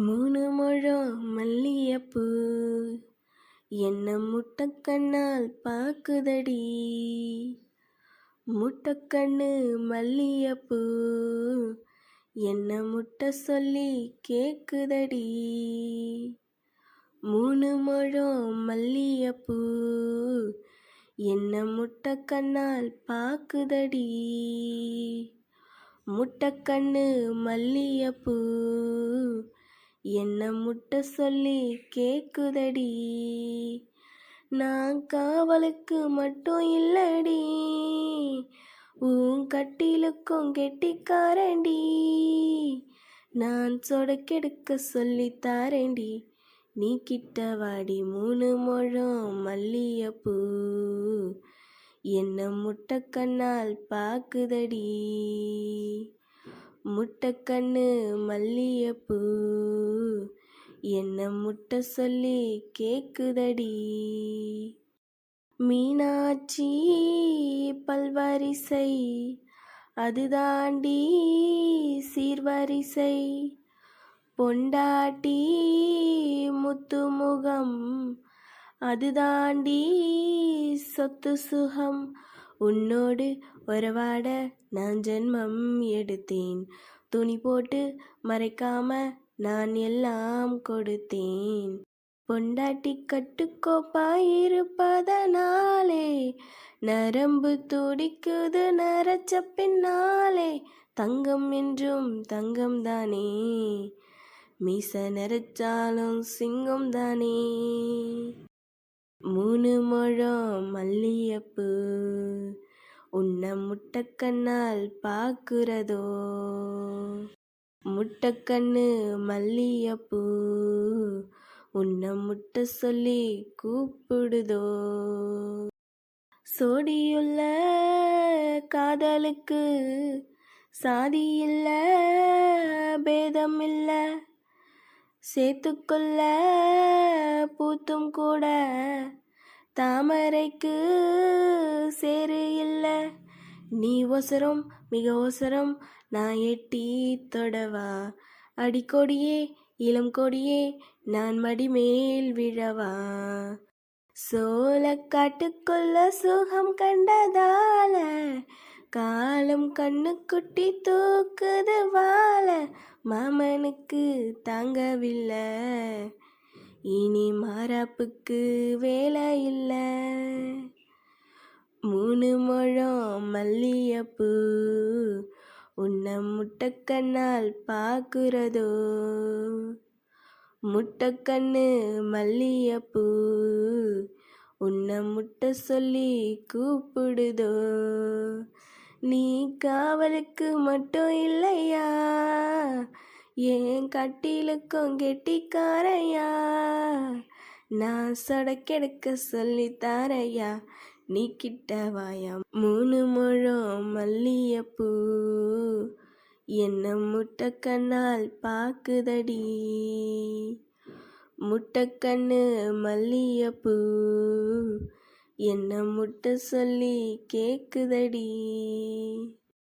மூணு முழம் மல்லியப்பூ. என்ன முட்டக்கண்ணால் பாக்குதடி. முட்டக்கண்ணு மல்லியப்பூ. என்ன முட்டை சொல்லி கேக்குதடி. மூணு முழம் மல்லியப்பூ. என்ன முட்டக்கண்ணால் பாக்குதடி. முட்டக்கண்ணு மல்லியப்பூ. என்ன முட்டை சொல்லி கேக்குதடி? நான் காவலுக்கு மட்டும் இல்லடி. உன் கட்டிலுக்கும் கெட்டிக்காரண்டி நான் சொடக்கெடுக்க சொல்லி தாரேண்டி நீ கிட்ட வாடி மூணு முழம் மல்லியப்பூ. என்ன முட்டக்கண்ணால் பாக்குதடி? முட்டைக்கண்ணு மல்லியப்பூ. என்ன முட்டை சொல்லி கேக்குதடி. மீனாட்சி பல்வரிசை அதுதாண்டி சீர்வரிசை. பொண்டாட்டி முத்துமுகம் அதுதாண்டி சொத்து சுகம். உன்னோடு உறவாட நான் ஜென்மம் எடுத்தேன். துணி போட்டு மறைக்காம நான் எல்லாம் கொடுத்தேன். பொண்டாட்டி கட்டுக்கோப்பாயிருப்பதனாலே நரம்பு துடிக்குது நரச்ச பின்னாலே தங்கம் என்றும் தங்கம் தானே மீச நரைச்சாலும் சிங்கம் தானே மூணு முழம் மல்லியப்பூ. உன்னை முட்டைக்கண்ணால் பார்க்குறதோ முட்டக்கண்ணு மல்லியப்பூ. உன்னை முட்டை சொல்லி கூப்பிடுதோ? சோடியுள்ள காதலுக்கு சாதி இல்ல பேதம் இல்ல சேர்த்துக்கொள்ள பூத்தும் கூட தாமரைக்கு சேரு இல்லை. நீ ஒசரம் மிக ஒசரம் நான் எட்டி தொடவா. அடிக்கொடியே இளம் கொடியே நான் மடிமேல் விழவா. சோல காட்டுக்குள்ள சுகம் கண்டதால காலம் கண்ணுக்குட்டி தூக்குது வாழ மாமனுக்கு தாங்கவில்லை. இனி மாறாப்புக்கு வேலை இல்லை மூணு முழம் மல்லியப்பூ உன்னை முட்டைக்கண்ணால் பார்க்குறதோ முட்டைக்கண்ணு மல்லியப்பூ உன்னை முட்டை சொல்லி கூப்பிடுதோ? நீ காவலுக்கு மட்டும் இல்லையா? ஏன் கட்டிலுக்கும் கெட்டிக்காரையா? நான் சொடக்கெடுக்க சொல்லி தாரையா நீ கிட்ட வாயா? மூணு முழம் மல்லியப்பூ. என்ன முட்டைக்கண்ணால் பாக்குதடி? முட்டைக்கண்ணு மல்லியப்பூ. என்ன முட்டை சொல்லி கேக்குதடி?